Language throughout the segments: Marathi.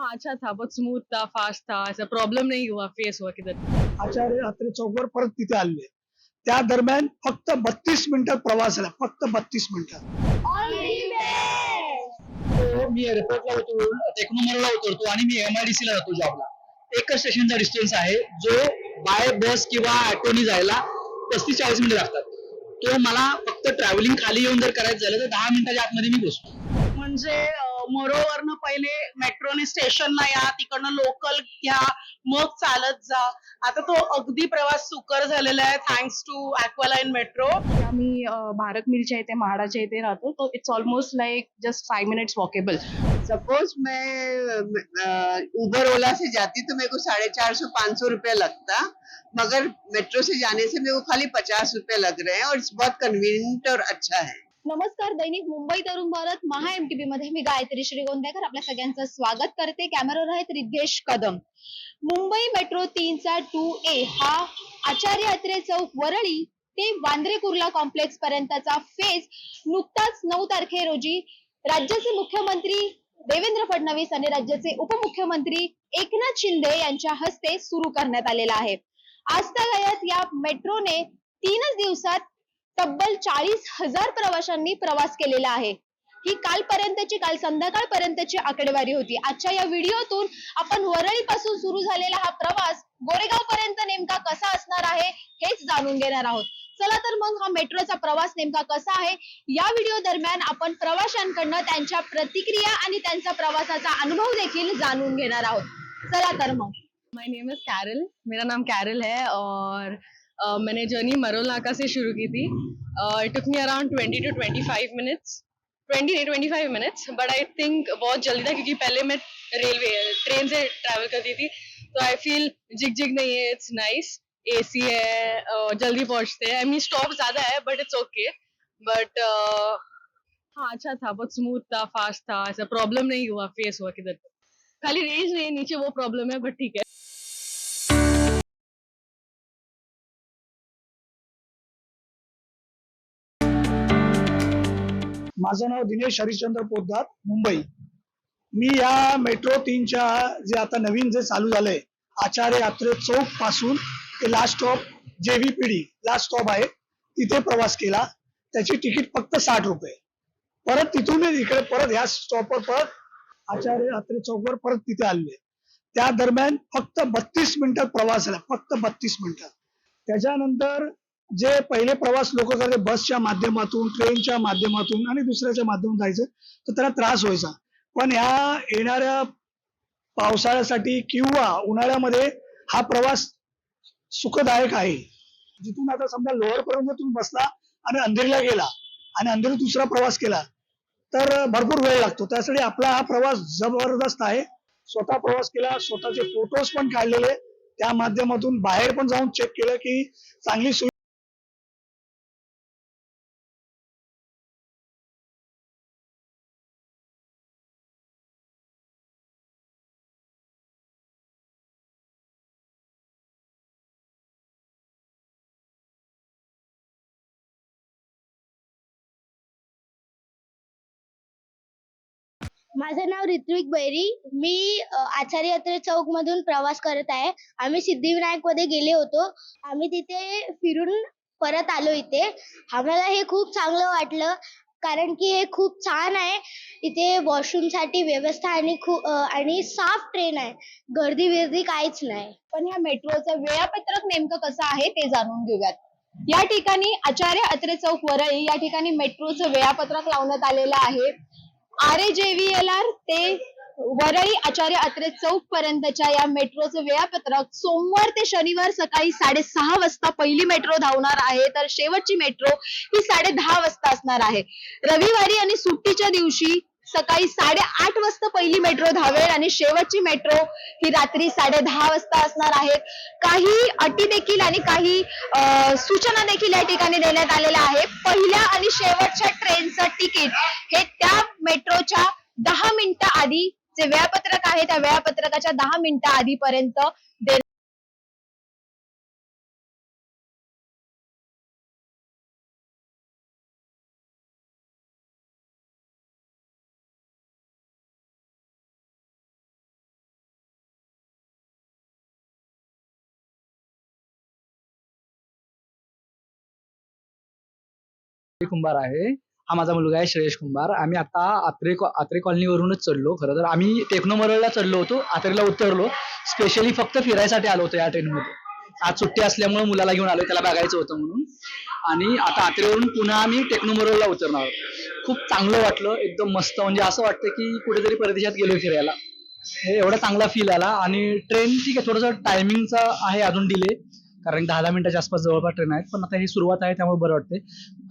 हाँ अच्छा. था बहुत स्मूथ था फास्ट था. ऐसा प्रॉब्लम नहीं हुआ फेस हुआ किधर? आचार्य यात्रे चौकवर परत तिथे आले. त्या दरम्यान फक्त बत्तीस मिनिटात प्रवास झाला. फक्त बत्तीस मिनिटात. मी एअरपोर्टला उतरून टेक्नोमोरला उतरतो आणि मी एमआयडीसी ला जातो जॉबला एकच स्टेशनचा डिस्टन्स आहे जो बाय बस किंवा ऑटोनी जायला पस्तीस चाळीस मिनिटं लागतात. तो मला फक्त ट्रॅव्हलिंग खाली येऊन जर करायचं झालं तर दहा मिनिटाच्या आतमध्ये मी पोहोचतो म्हणजे मोरोवरनं पहिले मेट्रोने स्टेशनला या तिकडनं लोकल घ्या मग चालत जा. आता तो अगदी प्रवास सुकर झालेला आहे थँक्स टू अक्वालाईन मेट्रो आम्ही अं, भारत मिलच्या इथे म्हाडाच्या इथे राहतो तो it's almost like just five minutes walkable suppose मैं उबर ओला से जाती तो मेरे को साढ़े चार सौ पाँच सौ रुपया लगता मगर मेट्रो से जाने से मेरे को खाली पचास रुपया लग रहे हैं और इट्स बहुत कन्वीनियंट और अच्छा है। नमस्कार दैनिक मुंबई तरुण भारत महा एमटीबी मध्ये मी गायत्री श्रीगोंदेकर. आपल्या सगळ्यांचं स्वागत करते. कॅमेरावर आहेत रिद्धेश कदम. मुंबई मेट्रो तीनचा टू ए हा आचार्य अत्रे चौक वरळी ते वांद्रे कुर्ला कॉम्प्लेक्स पर्यंतचा फेज नुकताच नऊ तारखे रोजी राज्याचे मुख्यमंत्री देवेंद्र फडणवीस आणि राज्याचे उपमुख्यमंत्री एकनाथ शिंदे यांच्या हस्ते सुरू करण्यात आलेला आहे. आजतागायत या मेट्रोने तीनच दिवसात तब्बल चाळीस हजार प्रवाशांनी प्रवास केलेला आहे. ही कालपर्यंतची काल संध्याकाळपर्यंतची आकडेवारी होती. आजच्या या व्हिडिओतून आपण वरळीपासून सुरू झालेला हा प्रवास गोरेगाव पर्यंत नेमका कसा असणार आहे हेच जाणून घेणार आहोत. चला तर मग हा मेट्रोचा प्रवास नेमका कसा आहे या व्हिडिओ दरम्यान आपण प्रवाशांकडनं त्यांच्या प्रतिक्रिया आणि त्यांचा प्रवासाचा अनुभव देखील जाणून घेणार आहोत. चला तर मग. माय नेम इज कैरल मेरा नाम कॅरल है और मैंने जर्नी मरोल नाका से शुरू की थी। It took me around twenty two twenty five minutes twenty नहीं twenty five minutes but I think बहुत जल्दी था क्योंकि पहले मैं रेलवे ट्रेन से ट्रैवल करती थी। तो आई फील जिग जिग नहीं है इट्स नाइस ए सी है अ, जल्दी पहुँचते हैं। आई मीन स्टॉप ज़्यादा है बट इट्स ओके बट हाँ अच्छा था बहुत स्मूथ था फास्ट था ऐसा प्रॉब्लम नहीं हुआ फेस हुआ किधर। खाली रेंज नहीं नीचे वो प्रॉब्लम है बट ठीक है। माझं नाव दिनेश हरिश्चंद्र पोद्दार मुंबई. मी या मेट्रो तीनच्या जे आता नवीन जे चालू झालंय आचार्य यात्रे चौकपासून ते last stop JVPD last stop आहे तिथे प्रवास केला. त्याची तिकीट फक्त साठ रुपये. परत तिथून इकडे परत ह्या स्टॉपवर परत आचार्य यात्रे चौकवर परत तिथे आले त्या दरम्यान फक्त बत्तीस मिनिटात प्रवास झाला फक्त बत्तीस मिनिटात त्याच्यानंतर जे पहिले प्रवास लोक करायचे बसच्या माध्यमातून ट्रेनच्या माध्यमातून आणि दुसऱ्याच्या माध्यमातून जायचं तर त्याला त्रास व्हायचा. पण ह्या येणाऱ्या पावसाळ्यासाठी किंवा उन्हाळ्यामध्ये हा प्रवास सुखदायक आहे. जिथून आता समजा लोअर पर्यंत तुम्ही बसला आणि अंधेरीला गेला आणि अंधेरी दुसरा प्रवास केला तर भरपूर वेळ लागतो. त्यासाठी आपला हा प्रवास जबरदस्त आहे. स्वतः प्रवास केला स्वतःचे फोटोज पण काढलेले त्या माध्यमातून बाहेर पण जाऊन चेक केलं की चांगली माझं नाव ऋत्विक बैरी. मी आचार्य यात्रे चौक मधून प्रवास करत आहे. आम्ही सिद्धिविनायकमध्ये गेले होतो. आम्ही तिथे फिरून परत आलो इथे. आम्हाला हे खूप चांगलं वाटलं कारण की हे खूप छान आहे. इथे वॉशरूमसाठी व्यवस्था आणि खूप आणि साफ ट्रेन आहे. गर्दी विर्दी काहीच नाही. पण या मेट्रोचं वेळापत्रक नेमकं कसं आहे ते जाणून घेऊयात. या ठिकाणी आचार्य अत्रे चौक वरळी या ठिकाणी मेट्रोचं वेळापत्रक लावण्यात आलेलं आहे. आर ए आर ते वरळी आचार्य अत्रे चौक पर्यंतच्या या मेट्रोचं वेळापत्रक सोमवार ते शनिवार सकाळी साडेसहा वाजता पहिली मेट्रो धावणार आहे. तर शेवटची मेट्रो ही साडे दहा वाजता असणार आहे. रविवारी आणि सुट्टीच्या दिवशी सकाळी साडेआठ वाजता पहिली मेट्रो धावेल आणि शेवटची मेट्रो ही रात्री साडे दहा वाजता असणार आहेत काही अटी देखील आणि काही सूचना देखील या ठिकाणी देण्यात आलेल्या आहे पहिल्या आणि शेवटच्या ट्रेनचं तिकीट हे त्या मेट्रोच्या दहा मिनिटं आधी जे वेळापत्रक आहे त्या वेळापत्रकाच्या दहा मिनिटं आधीपर्यंत कुंभार आहे. हा माझा मुलगा आहे श्रेयश कुंभार. आम्ही आता आत्रे आत्रे कॉलनीवरूनच चढलो. खरं तर आम्ही टेक्नोमरळला चढलो होतो. आत्रेला उतरलो. स्पेशली फक्त फिरायसाठी आलो होतो या ट्रेनमध्ये. आज सुट्टी असल्यामुळे मुलाला घेऊन आलो त्याला बघायचं होतं म्हणून. आणि आता आत्रेवरून पुन्हा आम्ही टेक्नोमरळला उतरणार आहोत. खूप चांगलं वाटलं. एकदम मस्त. म्हणजे असं वाटतं की कुठेतरी परदेशात गेलो फिरायला. हे एवढा चांगला फील आला. आणि ट्रेन ठीक आहे. थोडंसं टायमिंगचा आहे अजून डिले कारण दहा दहा मिनिटाच्या आसपास जवळपास ट्रेन आहेत. पण आता ही सुरुवात आहे त्यामुळे बरं वाटते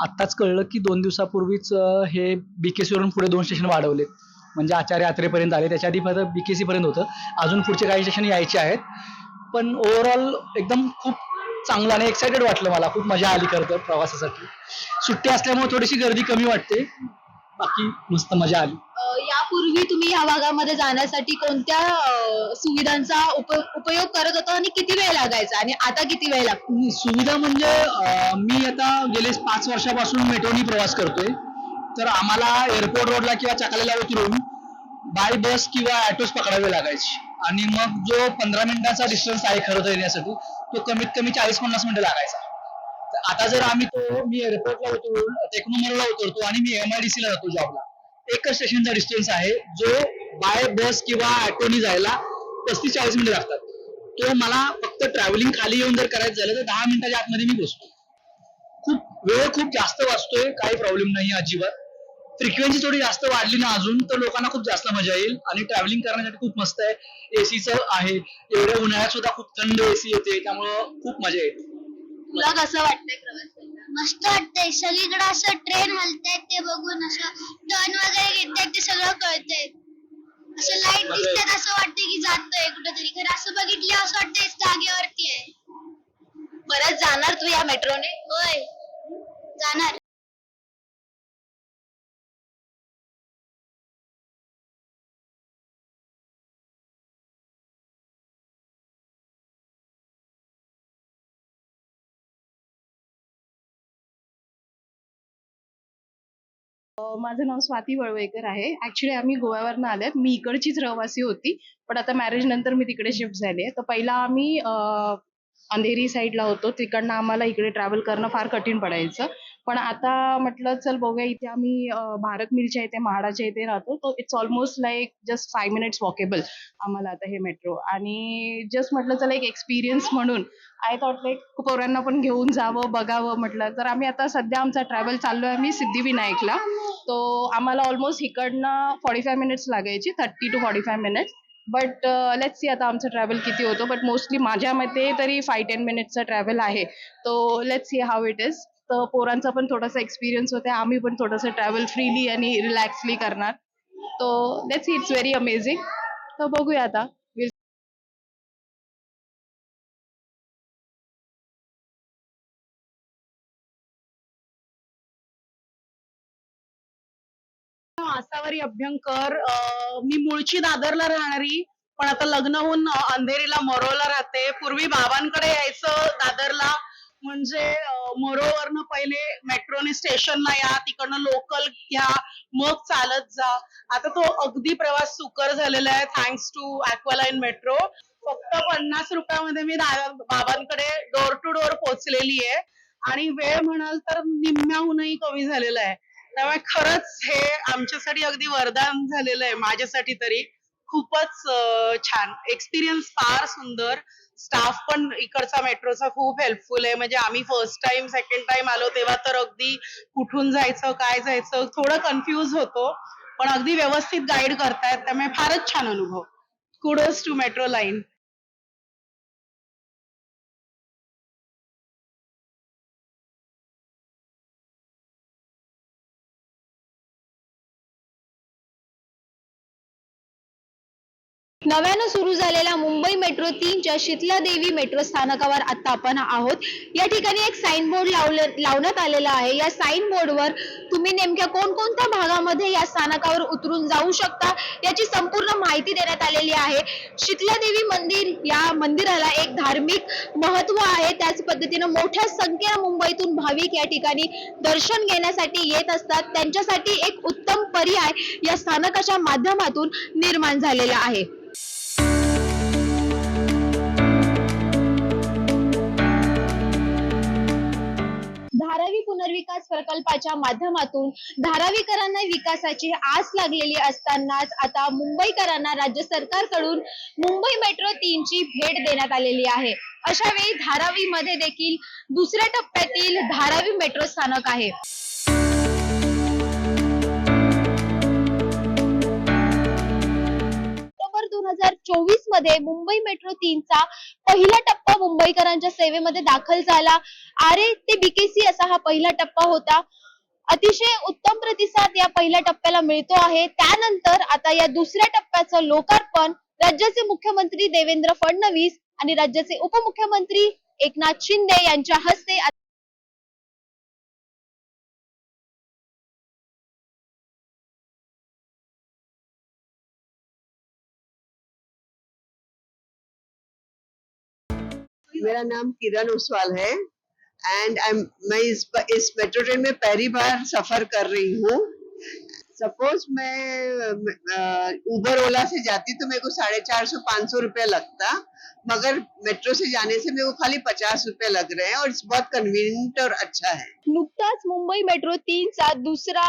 आत्ताच कळलं की दोन दिवसापूर्वीच हे बीकेसीवरून वरून पुढे दोन स्टेशन वाढवले म्हणजे आचार्य यात्रेपर्यंत आले. त्याच्या आधी फक्त बीकेसी पर्यंत होतं. अजून पुढचे काही स्टेशन यायचे आहेत. पण ओव्हरऑल एकदम खूप चांगलं आणि एक्साइटेड वाटलं मला. खूप मजा आली खरं तर प्रवासासाठी. सुट्टी असल्यामुळे थोडीशी गर्दी कमी वाटते. बाकी मस्त मजा आली. पूर्वी तुम्ही या भागामध्ये जाण्यासाठी कोणत्या सुविधांचा उप उपयोग करत होता आणि किती वेळ लागायचा? आणि आता किती वेळ लागतो सुविधा म्हणजे अं, मी आता गेले पाच वर्षापासून मेट्रोनी प्रवास करतोय. तर आम्हाला एअरपोर्ट रोडला किंवा चाकलेला उतरून बाय बस किंवा ऑटोस पकडावे लागायचे. आणि मग जो पंधरा मिनिटाचा डिस्टन्स आहे खरं तर येण्यासाठी तो कमीत कमी चाळीस पन्नास मिनिटं लागायचा. तर आता जर आम्ही तो मी एअरपोर्टला उतरून टेक्नोमॉलला उतरतो आणि मी एमआयडीसी ला जातो जॉबला एकच स्टेशनचा डिस्टन्स आहे जो बाय बस किंवा ऑटोनी जायला पस्तीस चाळीस मिनिटं लागतात. तो मला फक्त ट्रॅव्हलिंग खाली येऊन जर करायचं झालं तर दहा मिनिटाच्या आतमध्ये मी पोहोचतो खूप वेळ खूप जास्त वाचतोय काही प्रॉब्लेम नाही अजिबात. फ्रिक्वेन्सी थोडी जास्त वाढली ना अजून तर लोकांना खूप जास्त मजा येईल. आणि ट्रॅव्हलिंग करण्यासाठी खूप मस्त आहे. एसीचं आहे. एवढ्या उन्हाळ्यात सुद्धा खूप थंड एसी येते त्यामुळं खूप मजा येते. तुला कसं वाटतंय प्रवास? मस्त वाटतंय. सगळीकडे असं ट्रेन हलतायत ते बघून असं टर्न वगैरे घेतायत ते सगळं कळतंय. असं लाइट दिसतात असं वाटतंय की जातोय कुठेतरी. खरं असं बघितलं असं वाटतंय जागेवरती आहे. परत जाणार तू या मेट्रोने? होय. जाणार. माझं नाव स्वाती वळवेकर आहे. ऍक्च्युली आम्ही गोव्यावरनं आले मी इकडचीच रहिवासी होती पण आता मॅरेज नंतर मी तिकडे शिफ्ट झाले तर पहिला आम्ही अंधेरी साईडला होतो. तिकडनं आम्हाला इकडे ट्रॅव्हल करणं फार कठीण पडायचं. पण आता म्हटलं चल बघूया इथे आम्ही भारत मिलच्या इथे म्हाडाच्या इथे राहतो. तो it's almost like just five minutes walkable आम्हाला आता हे मेट्रो आणि जस्ट म्हटलं चला एक एक्सपिरियन्स म्हणून. आय थॉट लाईक पोरांना पण घेऊन जावं बघावं म्हटलं. तर आम्ही आता सध्या आमचा ट्रॅव्हल चाललोय आम्ही सिद्धिविनायकला. तो आम्हाला ऑलमोस्ट इकडनं फॉर्टी फाय मिनिट्स लागायची thirty two forty five minutes but let's see आता आमचं ट्रॅव्हल किती होतो. बट मोस्टली माझ्या मते तरी फाय टेन मिनिट्सचा ट्रॅव्हल आहे. तो let's see how it is तर पोरांचा पण थोडासा एक्सपिरियन्स होते. आम्ही पण थोडंसं ट्रॅव्हल फ्रीली आणि रिलॅक्सली करणार. तो लेट इट्स व्हेरी अमेझिंग तर बघूया आता. आसावरी अभ्यंकर मी मूळची दादरला राहणारी पण आता लग्न होऊन अंधेरीला मोरोला राहते. पूर्वी बाबांकडे यायचं दादरला. म्हणजे मोरोवरनं पहिले मेट्रोने स्टेशनला या तिकडनं लोकल घ्या मग चालत जा. आता तो अगदी प्रवास सुकर झालेला आहे थँक्स टू अॅक्वालाईन मेट्रो फक्त पन्नास रुपयामध्ये मी बाबांकडे डोर टू डोर पोहोचलेली आहे. आणि वेळ म्हणाल तर निम्म्याहूनही कमी झालेला आहे. त्यामुळे खरंच हे आमच्यासाठी अगदी वरदान झालेलं आहे माझ्यासाठी तरी. खूपच छान. एक्सपिरियन्स फार सुंदर. स्टाफ पण इकडचा मेट्रोचा खूप हेल्पफुल आहे. म्हणजे आम्ही फर्स्ट टाइम सेकंड टाइम आलो तेव्हा तर अगदी कुठून जायचं काय जायचं थोडं कन्फ्युज होतो. पण अगदी व्यवस्थित गाईड करतायत त्यामुळे फारच छान अनुभव. कुडोज टू मेट्रो लाईन नव्यानं सुरू झालेल्या मुंबई मेट्रो तीनच्या शीतला देवी मेट्रो स्थानकावर आता आपण आहोत या ठिकाणी एक साईन बोर्ड लावलं लावण्यात आलेला आहे. या साईन बोर्डवर तुम्ही नेमक्या कोणकोणत्या भागामध्ये या स्थानकावर उतरून जाऊ शकता याची संपूर्ण माहिती देण्यात आलेली आहे. शीतला देवी मंदिर या मंदिराला एक धार्मिक महत्त्व आहे. त्याच पद्धतीनं मोठ्या संख्येनं मुंबईतून भाविक या ठिकाणी दर्शन घेण्यासाठी येत असतात. त्यांच्यासाठी एक उत्तम पर्याय या स्थानकाच्या माध्यमातून निर्माण झालेला आहे. पुनर्विकास प्रकल्पाच्या माध्यमातून धारावीकरांना विकासाची आस लागलेली असतानाच आता मुंबईकरांना राज्य सरकारकडून मुंबई मेट्रो तीनची भेट देण्यात आलेली आहे. अशा वेळी धारावीमध्ये देखील दुसऱ्या टप्प्यातील धारावी मेट्रो स्थानक आहे. दोन हजार चोवीसमध्ये मुंबई मेट्रो तीनचा पहिला टप्पा मुंबईकरांच्या सेवेमध्ये दाखल झाला. आरे ते बीकेसी असा हा पहिला टप्पा होता. अतिशय उत्तम प्रतिसाद या पहिल्या टप्प्याला मिळतो आहे. त्यानंतर आता या दुसऱ्या टप्प्याचं लोकार्पण राज्याचे मुख्यमंत्री देवेंद्र फडणवीस आणि राज्याचे उपमुख्यमंत्री एकनाथ शिंदे यांच्या हस्ते मेरा नाम किरण ओसवाल है एंड आई मैं इस इस मेट्रो ट्रेन में पहली बार सफर कर रही हूँ। सपोज मैं उबर ओला से जाती तो मेरे को साढ़े चार सौ पाँच सौ रुपया लगता मगर मेट्रो से जाने से मेरे को खाली पचास रुपए लग रहे हैं और इस बहुत कन्वीनियंट और अच्छा है। नुकताच मुंबई मेट्रो तीनचा दुसरा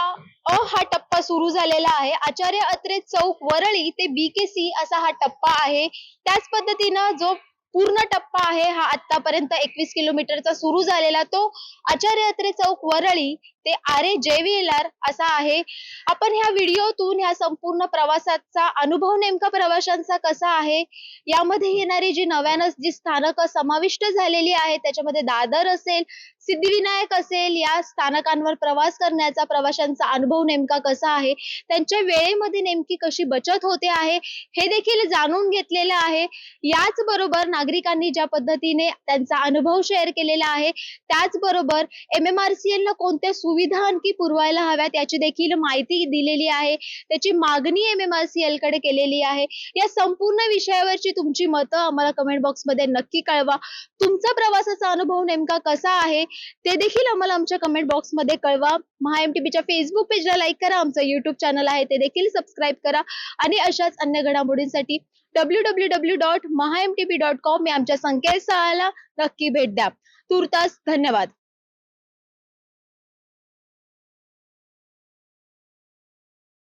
अ हा टप्पा सुरू झालेला आहे. आचार्य अत्रे चौक वरळी ते बीकेसी असा हा टप्पा आहे. त्याच पद्धतीनं जो पूर्ण टप्पा आहे हा आतापर्यंत एकवीस किलोमीटरचा सुरू झालेला तो. आचार्य अत्रे चौक वरळी ते आरे जेव्हीएलआर असा आहे. आपण ह्या व्हिडिओतून ह्या संपूर्ण प्रवासाचा अनुभव नेमका प्रवाशांचा कसा आहे? यामध्ये येणारी जी नव्यानं जी स्थानक समाविष्ट झालेली आहेत त्याच्यामध्ये दादर असेल सिद्धिविनायक असेल या स्थानकांवर प्रवास करण्याचा प्रवाशांचा अनुभव नेमका कसा आहे? त्यांच्या वेळेमध्ये नेमकी कशी बचत होते आहे? हे देखील जाणून घेतलेलं आहे. याच बरोबर नागरिकांनी ज्या पद्धतीने त्यांचा अनुभव शेअर केलेला आहे त्याचबरोबर M M R C L ला कोणत्या सुविधा आणखी पुरवायला हव्यात याची देखील माहिती दिलेली आहे. त्याची मागणी एम एम आर सी एलकडे केलेली आहे. या संपूर्ण विषयावरची तुमची मतं आम्हाला कमेंट बॉक्समध्ये नक्की कळवा. तुमचा प्रवासाचा अनुभव नेमका कसा आहे? ते देखील आम्हाला आमच्या कमेंट बॉक्समध्ये कळवा. महा एम च्या फेसबुक पेजला लाईक करा. आमचं युट्यूब चॅनल आहे ते देखील सबस्क्राईब करा. आणि अशाच अन्य घडामोडींसाठी W W W dot Maha M T dot com या आमच्या संकेतस्थळाला नक्की भेट द्या. तुर्तास धन्यवाद.